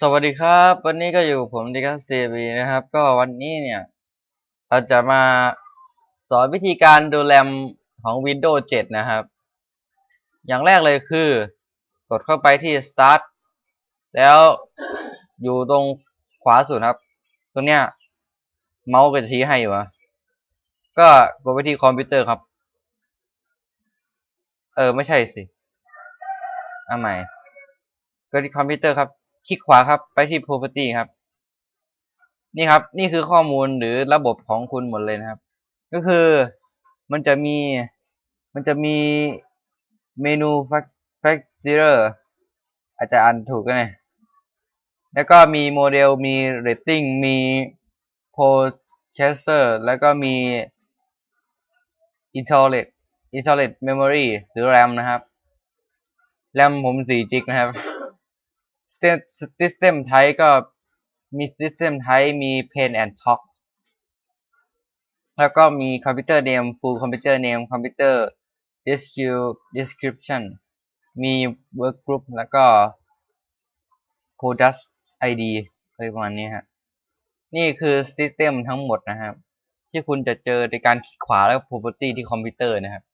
สวัสดีครับ วันนี้ก็อยู่ผมดิคัสเตวีนะครับ ก็วันนี้เนี่ย เราจะมาสอนวิธีการดูแรมของ Windows 7 นะครับ อย่างแรกเลยคือ กดเข้าไปที่ Start แล้วอยู่ตรงขวาสุดครับ ตรงเนี้ย เมาส์ก็จะชี้ให้อยู่อะก็กดไปที่คอมพิวเตอร์ครับ เออ ไม่ใช่สิเอาใหม่ก็ที่คอมพิวเตอร์ครับ คลิกขวาครับไปที่ property ครับ นี่ครับ นี่คือข้อมูลหรือระบบของคุณหมดเลยนะครับ ก็คือมันจะมีมันจะมีเมนู factor อาจจะอ่านถูกกันเลยแล้วก็มีโมเดลมี rating มี processor แล้วก็มี internet internet memory หรือ RAM นะครับ RAM ผม4จิกนะครับ system type ก็มี system type มี pen and talk แล้วก็มี computer name full computer name computer description มี work group แล้วก็ product ID อะไรประมาณนี้ฮะ นี่คือ system ทั้งหมดนะครับ ที่คุณจะเจอในการคลิกขวาแล้ว property ที่คอมพิวเตอร์นะครับ